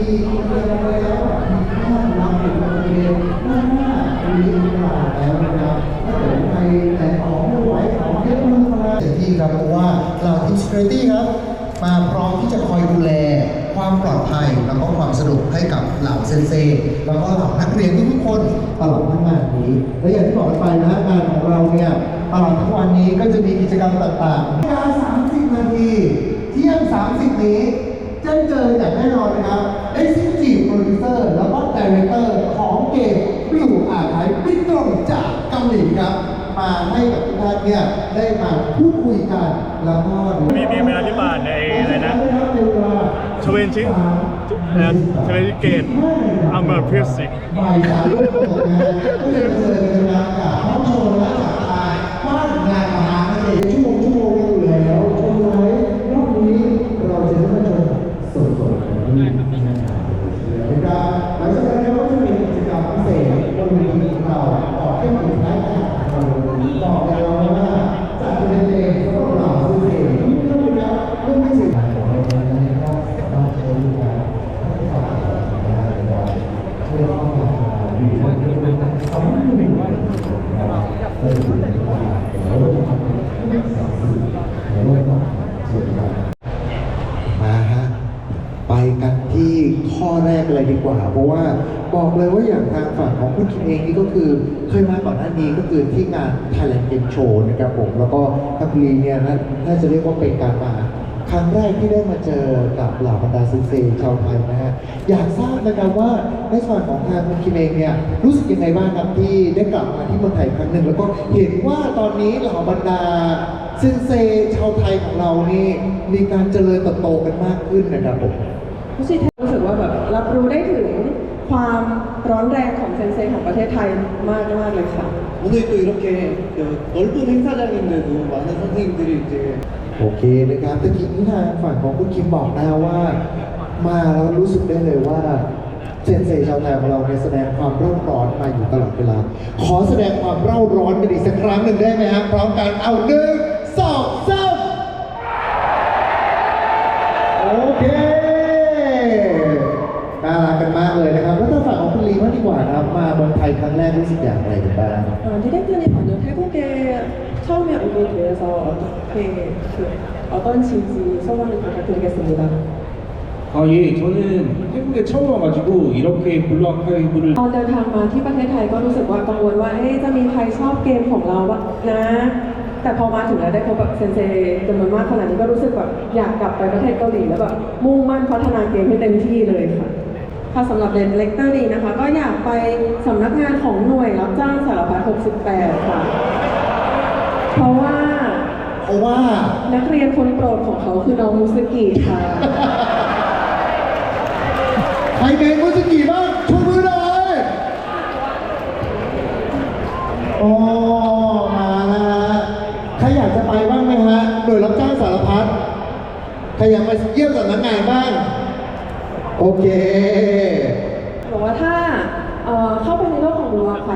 ที่ครับเพราะว่าเราทีม security ครับมาพร้อมที่จะคอยดูแลความปลอดภัยแล้วก็ความสนุกให้กับเหล่าเซนเซแล้วก็เหล่านักเรียนทุกคนตลอดทั้งงานนี้ และอย่างที่บอกไปนะฮะงานของเราเนี่ยตลอดทั้งวันนี้ก็จะมีกิจกรรมต่างๆเวลา30 นาที เที่ยง 30 นี้ เจอเจออย่างแน่นอนนะครับ Executive Producer แล้วก็ Director ของเกมวิวอาร์ไทยปิดตรงจากเกาหลีครับ มาให้กับทุกท่านเนี่ยได้มาพูดคุยกันแล้วก็ดูมีมีเวลาที่บ้านในอะไรนะทเวนตี้ทเวนตี้เกตอัมเบอร์พิสิกบ่ายสามโมงนะฮะก็จะเจอกันนะกับห้องโชว์และจากทางบ้านงานอาหารนั่นเองชั่วโมงชั่วโมงกันอยู่แล้วชมไว้รอบนี้เราจะได้มาชมสดๆกันที่งานอาหารนะครับหลังจากนั้นเราก็จะมีกิจกรรมพิเศษบนเวทีของเราออกให้ถึงท้ายงานของเราบอกแล้วว่าจัดเป็นเองสำหรับเราสุดเองทุกท่านนะครับเรื่องไม่ถึงของเรานะครับสามารถใช้ดูการให้ฝากได้เพื่อเข้ามาอยู่ในเรื่องของสำนักหนึ่งว่าเออถึงว่าเราต้องทำให้สังคมเราต้องเสียงมาฮะ ไปกันที่ข้อแร กเลยดีกว่า เพราะว่าบอกเลยว่าอย่างทางฝั่งของคุณคิมเองนี่ก็คือเคยมาก่อนหน้านี้ก็คือที่งาน Thailand Game Show นะครับผม แล้วก็ทางลีเนี่ยน่าน่าจะเรียกว่าเป็นการมาครั้งแรกที่ได้มาเจอกับเหล่าบรรดาซิเซชาวไทยนะฮะ อยากทราบนะครับว่าในส่วนของทางคุณคิมเองเนี่ยรู้สึกยังไงบ้างครับที่ได้กลับมาที่เมืองไทยครั้งหนึ่ง แล้วก็เห็นว่าตอนนี้เหล่าบรรดาซินเซชาวไทยของเรานี่มีการเจริญเติบโตกันมากขึ้นนะครับผม รู้สึกรู้สึกว่าแบบรับรู้ได้ถึงความร้อนแรงของเซนเซของประเทศไทยมากมากๆเลยค่ะ 오늘 또 이렇게 그 넓은 행사장인데도 많은 선생님들이 이제 โอเคนะครับตะกี้นี้ทางฝั่งของคุณคิมบอกนะว่า มาแล้วรู้สึกได้เลยว่าเซนเซชาวไทยของเราเนี่ยแสดงความเร่าร้อนมาอยู่ตลอดเวลา ขอแสดงความเร่าร้อนกันอีกสักครั้งหนึ่งได้ไหมฮะพร้อมกันเอาหนึ่งสองสาม ม ยครั้งแรกรู้สึกอย่างไรกันบ้าง 어, 디렉터님 먼저 태국에 처음에 오게 돼서 어떻게 그 어떤지 소감을 부탁드리겠습니다. 아, 예, 저는 태국에 처음 와가지고 이렇게 블루 아카이브를 ตอนเดินทางมาที่ประเทศไทยก็รู้สึกว่ากังวลว่าเอ๊ะจะมีใครชอบเกมของเราบ้างนะ แต่พอมาถึงแล้วได้พบกับเซนเซจำนวนมากขนาดนี้ก็รู้สึกแบบอยากกลับไปประเทศเกาหลีแล้วแบบมุ่งมั่นพัฒนาเกมให้เต็มที่เลยค่ะ ค่ะสำหรับเดนเลกเตอร์นี้นะคะ ก็อยากไปสำนักงานของหน่วยรับจ้างสารพัด68 ค่ะ เพราะว่าเพราะว่านักเรียนคนโปรดของเขาคือน้องมุสกิค่ะ ใครเป็นมุสกิบ้างชูมือหน่อยโอ้มาแล้วฮะใครอยากจะไปบ้างไหมฮะหน่วยรับจ้างสารพัดใครอยากมาเยี่ยมสำนักงานบ้าง โอเค บอกว่าถ้าเอ่อเข้าไปในโลกของบูวาไ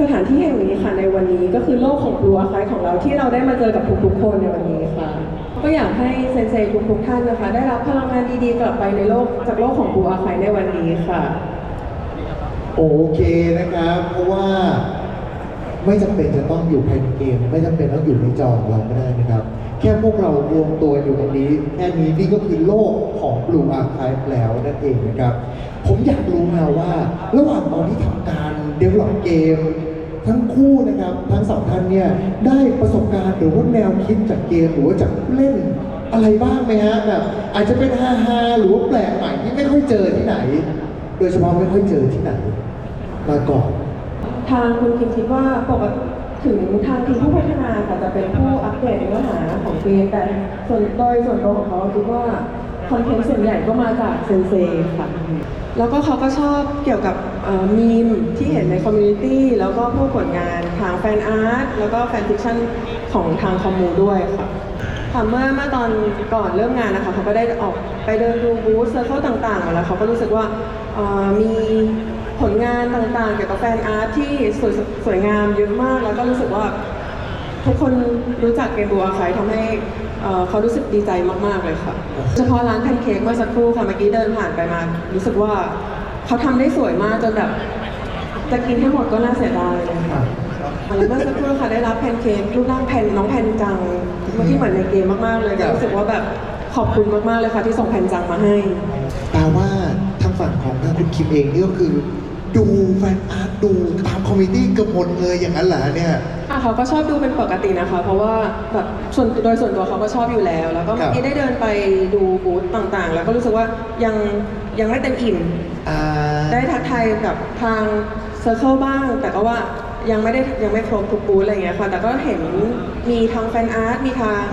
สถานที่แห่งนี้ค่ะในวันนี้ก็คือโลกของบูอาไคของเราที่เราได้มาเจอกับทุกๆคนในวันนี้ค่ะ ก็อยากให้เซนเซทุกๆท่านนะคะ ได้รับพลังงานดีๆกลับไปในโลกจากโลกของบูอาไคในวันนี้ค่ะ โอเคนะครับ เพราะว่าไม่จำเป็นจะต้องอยู่ภายในเกม ไม่จำเป็นต้องอยู่ในจอของเราก็ได้นะครับ แค่พวกเรารวมตัวอยู่ตรงนี้แค่นี้นี่ก็คือโลกของ Blue Archive แล้วนั่นเองนะครับ ผมอยากรู้มาว่าระหว่างตอนที่ทำการ develop เกม ทั้งคู่นะครับทั้งสองท่านเนี่ยได้ประสบการณ์หรือว่าแนวคิดจากเกมหรือว่าจากผู้เล่นอะไรบ้างไหมฮะแบบอาจจะเป็นฮาฮาหรือว่าแปลกใหม่ที่ไม่ค่อยเจอที่ไหน โดยเฉพาะไม่ค่อยเจอที่ไหนมาก่อนทางคุณคิมคิดว่าปกติถึงทางทีมผู้พัฒนาค่ะจะเป็นผู้อัปเดตเนื้อหาของเกมแต่ส่วนโดยส่วนตัวของเขาคิดว่าคอนเทนต์ส่วนใหญ่ก็มาจากเซนเซค่ะ แล้วก็เขาก็ชอบเกี่ยวกับ มีมที่เห็นในคอมมูนิตี้แล้วก็พวกผลงานทางแฟนอาร์ตแล้วก็แฟนฟิคชั่นของทางคอมมูด้วยค่ะค่ะเมื่อเมื่อตอนก่อนเริ่มงานนะคะเขาก็ได้ออกไปเดินดูบูธเซอร์เคิลต่างๆมาแล้วเขาก็รู้สึกว่ามีผลงานต่างๆ เกี่ยวกับแฟนอาร์ตที่สวยสวยงามเยอะมาก แล้วก็รู้สึกว่าทุกคนรู้จักเกมบัวไคทำให้เอ่อเขารู้สึกดีใจมากๆเลยค่ะ เฉพาะร้านแพนเค้กเมื่อสักครู่ค่ะเมื่อกี้เดินผ่านไปมา รู้สึกว่า เขาทำได้สวยมากจนแบบจะกินให้หมดก็น่าเสียดายเลยค่ะแล้วเมื่อสักครู่ค่ะได้รับแพนเค้กรูปร่างแพนน้องแพนจังเมื่อที่เหมือนในเกมมากๆเลยก็รู้สึกว่าแบบขอบคุณมากๆเลยค่ะที่ส่งแพนจังมาให้แปลว่าทางฝั่งของทางคุณคิมเองนี่ก็คือ ดูแฟนอาร์ตดูตามคอมมิตี้เกือบหมดเลยอย่างนั้นเหรอเนี่ยค่ะ เขาก็ชอบดูเป็นปกตินะคะ เพราะว่าแบบส่วนโดยส่วนตัวเขาก็ชอบอยู่แล้ว แล้วก็เมื่อกี้ได้เดินไปดูบูธต่างๆ แล้วก็รู้สึกว่ายังยังไม่เต็มอิ่ม อ่า ได้ทักทายกับทางเซอร์เคิลบ้าง แต่ก็ว่ายังไม่ได้ยังไม่ครบทุกบูธอะไรเงี้ยค่ะ แต่ก็เห็นมีทางแฟนอาร์ตมีทาง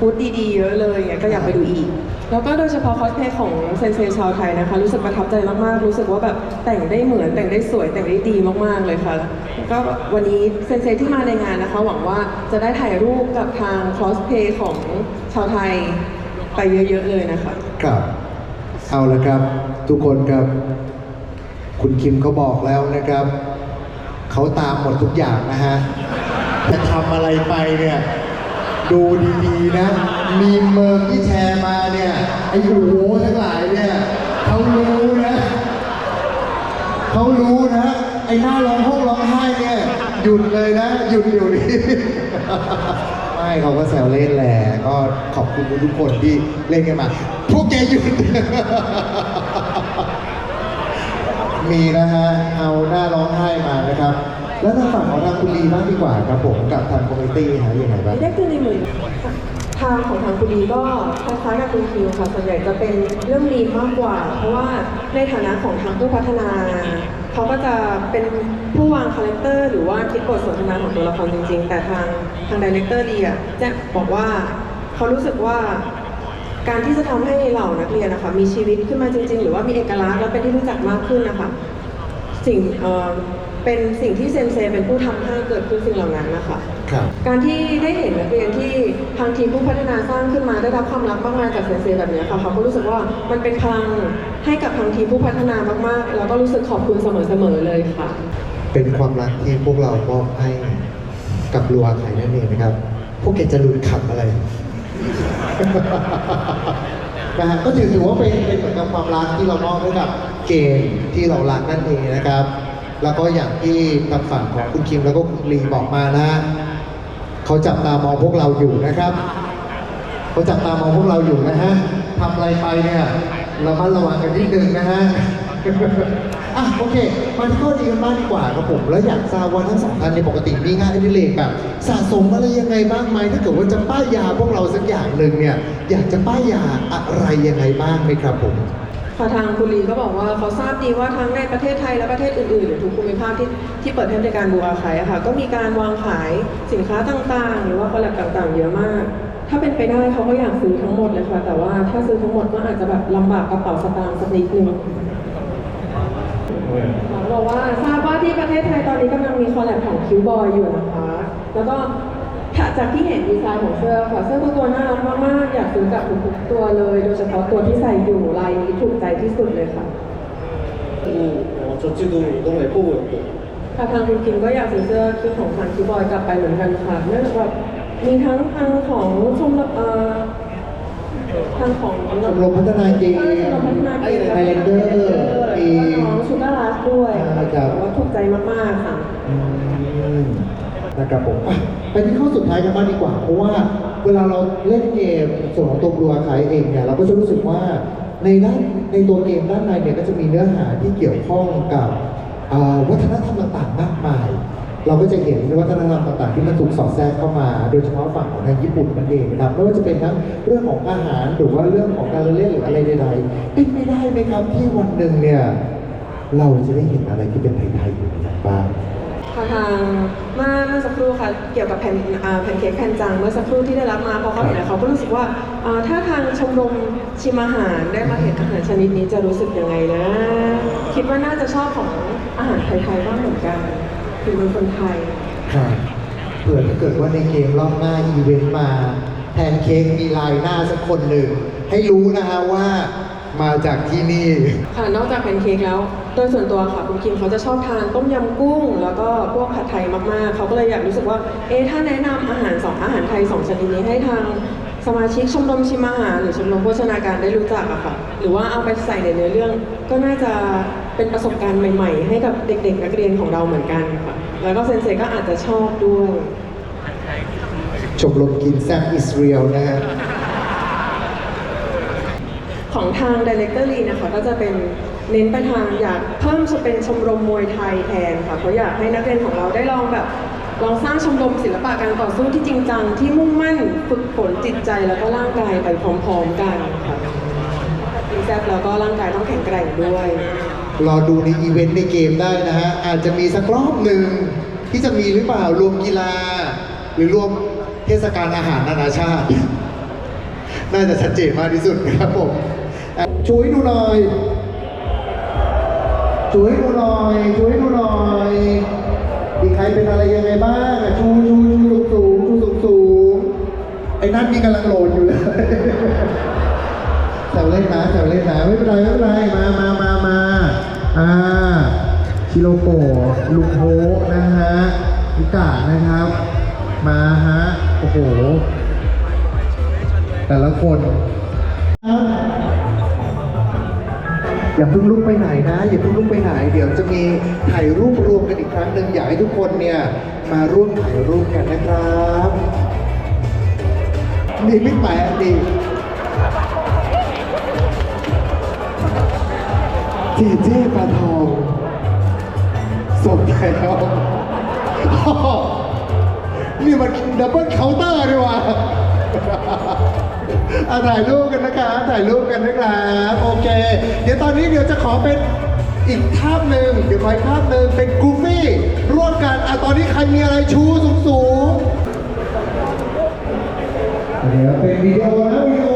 บูธดีๆเยอะเลยอย่างเงี้ยก็อยากไปดูอีก แล้วก็โดยเฉพาะคอสเพลย์ของเซนเซชาวไทยนะคะ รู้สึกประทับใจมากๆ รู้สึกว่าแบบแต่งได้เหมือนแต่งได้สวยแต่งได้ดีมากๆเลยค่ะแล้วก็วันนี้เซนเซที่มาในงานนะคะ หวังว่าจะได้ถ่ายรูปกับทางคอสเพลย์ของชาวไทยไปเยอะๆเลยนะคะครับเอาละครับ ทุกคนครับ คุณคิมเขาบอกแล้วนะครับเขาตามหมดทุกอย่างนะฮะจะทำอะไรไปเนี่ย ดูดีๆนะ มีเมิร์ที่แชร์มาเนี่ย ไอ้หูทั้งหลายเนี่ยเขารู้นะเขารู้นะ ไอ้หน้าร้องห้องร้องไห้เนี่ยหยุดเลยนะ หยุดเดี๋ยวนี้ ไม่เขาก็แซวเล่นแหละ ก็ขอบคุณทุกคนที่เล่นกันมา พวกแกหยุด มีนะฮะ เอาหน้าร้องไห้มานะครับ แล้วทางฝั่งของทางคุณลีบ้างดีกว่าครับผมกับทางคอมมิตี้ฮะยังไงบ้าง ได้คือในมือทางของทางคุณดีก็คล้ายๆกับคุณคิวค่ะส่วนใหญ่จะเป็นเรื่องลีมากกว่า เพราะว่าในฐานะของทางผู้พัฒนาเขาก็จะเป็นผู้วางคาแรคเตอร์ หรือว่าคิดบทสนทนาของตัวละครจริง ๆ แต่ทางทางดีเลกเตอร์ดีอะจะบอกว่าเขารู้สึกว่าการที่จะทำให้เหล่านักเรียนนะคะมีชีวิตขึ้นมาจริง ๆ หรือว่ามีเอกลักษณ์และเป็นที่รู้จักมากขึ้นนะคะสิ่ง เอ่อเป็นสิ่งที่เซนเซเป็นผู้ทำให้เกิดขึ้นสิ่งเหล่านั้นนะคะครับการที่ได้เห็นนักเรียนที่ทางทีมผู้พัฒนาสร้างขึ้นมาได้รับความรักมากมายจากเซนเซแบบนี้ค่ะเขาก็รู้สึกว่ามันเป็นพลังให้กับทางทีมผู้พัฒนามากๆ แล้วก็รู้สึกขอบคุณเสมอๆเลยค่ะ เป็นความรักที่พวกเรามอบให้กับลัวไข่นั่นเองนะครับ พวกแกจะรุนขับอะไรนะฮะก็ถือถือว่าเป็นเป็นเหมือนกับความรักที่เรามอบให้กับเกมที่เรารักนั่นเองนะครับ แล้วก็อย่างที่ทางฝั่งของคุณคิมแล้วก็คุณลีบอกมานะเขาจับตามองพวกเราอยู่นะครับเขาจับตามองพวกเราอยู่นะฮะทำอะไรไปเนี่ยเรามัดระวังกันนิดนึงนะฮะอะโอเคมาที่ข้อดีกันบ้างดีกว่าครับผมแล้วอยากทราบว่าทั้งสองท่านในปกติมีงานอดิเรกแบบสะสมอะไรยังไงบ้างไหมถ้าเกิดว่าจะป้ายยาพวกเราสักอย่างหนึ่งเนี่ยอยากจะป้ายยาอะไรยังไงบ้างไหมครับผม ค่ะทางคุณลีก็บอกว่าเขาทราบดีว่าทั้งในประเทศไทยและประเทศอื่นๆหรือทุกภูมิภาคที่ที่เปิดให้บริการบูอาคายอะค่ะก็มีการวางขายสินค้าต่างๆ หรือว่าคอลแลบต่างๆ เยอะมาก ถ้าเป็นไปได้เขาก็อยากซื้อทั้งหมดเลยค่ะแต่ว่าถ้าซื้อทั้งหมดก็อาจจะแบบลำบากกระเป๋าสตางค์สักนิดนึงเขาบอกว่าทราบว่าที่ประเทศไทยตอนนี้กำลังมีคอลแลบของคิวบอยอยู่นะคะ แล้วก็ จากที่เห็นดีไซน์ของเสื้อค่ะเสื้อทุกตัวน่ารักมากๆอยากซื้อกลับทุกๆตัวเลย โดยเฉพาะตัวที่ใส่อยู่ลายนี้ถูกใจที่สุดเลยค่ะ 어, 저지도 너무 예뻐 보였고 ค่ะทางคุณคิมก็อยากซื้อเสื้อคิดของทางคิวบอยกลับไปเหมือนกันค่ะเนื่องจากว่ามีทั้งทางของชมรมเอ่อทางของ ชมรมพัฒนาเกม ใช่ชมรมพัฒนาเกม Highlander มี ของชูการ์ลัสด้วย ใช่ครับ ว่าถูกใจมากๆค่ะ อืมนะครับผมอ่ะ ไปที่ข้อสุดท้ายกันบ้างดีกว่า เพราะว่าเวลาเราเล่นเกมส่วนของตัวบัวขายเองเนี่ยเราก็จะรู้สึกว่าในด้านในตัวเกมด้านในเนี่ยก็จะมีเนื้อหาที่เกี่ยวข้องกับวัฒนธรรมต่างๆมากมาย เราก็จะเห็นวัฒนธรรมต่างๆ ที่มันถูกสอดแทรกเข้ามา โดยเฉพาะฝั่งของทางญี่ปุ่นนั่นเองนะครับไม่ว่าจะเป็นทั้งเรื่องของอาหารหรือว่าเรื่องของการเล่นหรืออะไรใดๆเป็นไม่ได้ไหมครับที่วันหนึ่งเนี่ยเราจะได้เห็นอะไรที่เป็นไทยๆอยู่ในนั้นบ้าง ค่ะทางเมื่อเมื่อสักครู่ค่ะเกี่ยวกับแผ่นอ่าแผ่นเค้กแผ่นจางเมื่อสักครู่ที่ได้รับมาพอเขาเห็นแล้วเขาก็รู้สึกว่าอ่าถ้าทางชมรมชิมอาหารได้มาเห็นอาหารชนิดนี้จะรู้สึกยังไงนะ คิดว่าน่าจะชอบของอาหารไทยๆบ้างเหมือนกันคือเป็นคนไทย ครับเผื่อถ้าเกิดว่าในเกมรอบหน้าอีเวนต์มาแทนเค้กมีลายหน้าสักคนหนึ่ง ให้รู้นะฮะว่า มาจากที่นี่ ค่ะนอกจากแพนเค้กแล้ว โดยส่วนตัวค่ะคุณคิมเขาจะชอบทานต้มยำกุ้ง แล้วก็พวกผัดไทยมากๆ เขาก็เลยอยากรู้สึกว่า เอ๊ะถ้าแนะนำอาหารสองอาหารไทยสองชนิดนี้ให้ทางสมาชิกชมรมชิมอาหารหรือชมรมโภชนาการได้รู้จักอะค่ะ หรือว่าเอาไปใส่ในเนื้อเรื่อง ก็น่าจะเป็นประสบการณ์ใหม่ ๆ ให้กับเด็กๆนักเรียนของเราเหมือนกันค่ะ แล้วก็เซนเซก็อาจจะชอบด้วย ชมรมกินแซ่บอิสเรียลนะฮะ ของทาง Director Lee นะคะก็จะเป็นเน้นไปทางอยากเพิ่มจะเป็นชมรมมวยไทยแทนค่ะเพราะอยากให้นักเรียนของเราได้ลองแบบลองสร้างชมรมศิลปะการต่อสู้ที่จริงจังที่มุ่งมั่นฝึกฝนจิตใจแล้วก็ร่างกายไปพร้อมๆกันค่ะมีแซ่บแล้วก็ร่างกายต้องแข็งแกร่งด้วย รอดูในอีเวนต์ในเกมได้นะฮะอาจจะมีสักรอบหนึ่งที่จะมีหรือเปล่ารวมกีฬา หรือรวมเทศกาลอาหารนานาชาติ น่าจะชัดเจนมากที่สุดครับผม ช่วยดูหน่อยช่วยดูหน่อยช่วยดูหน่อยมีใครเป็นอะไรยังไงบ้าง ชูชูชูสูงสูงชูสูงสูงไอ้นั่นมีกำลังโหลดอยู่เลยแซวเล่นนะแซวเล่นนะไม่เป็นไรไม่เป็นไรมามามามาอ่าชิโรโกะลุงโฮนะฮะมิกะนะครับ มาฮะ โอ้โห แต่ละคน อย่าเพิ่งลุกไปไหนนะ อย่าเพิ่งลุกไปไหน เดี๋ยวจะมีถ่ายรูปรวมกันอีกครั้งหนึ่งอยากให้ทุกคนเนี่ยมาร่วมถ่ายรูปกันนะครับนี่ไม่แปลกดีเจเจปลาทองสมแล้วนี่มันดับเบิลเคาน์เตอร์ดีว่า อาถ่ายรูปกันนะคะถ่ายรูปกันนะครับโอเค เดี๋ยวตอนนี้เดี๋ยวจะขอเป็นอีกภาพหนึ่งเดี๋ยวขออีกภาพหนึ่งเป็นกูฟี่ร่วมกันอะตอนนี้ใครมีอะไรชูสูงสูงๆเดี๋ยวเป็นวิดีโอนะวิดีโอ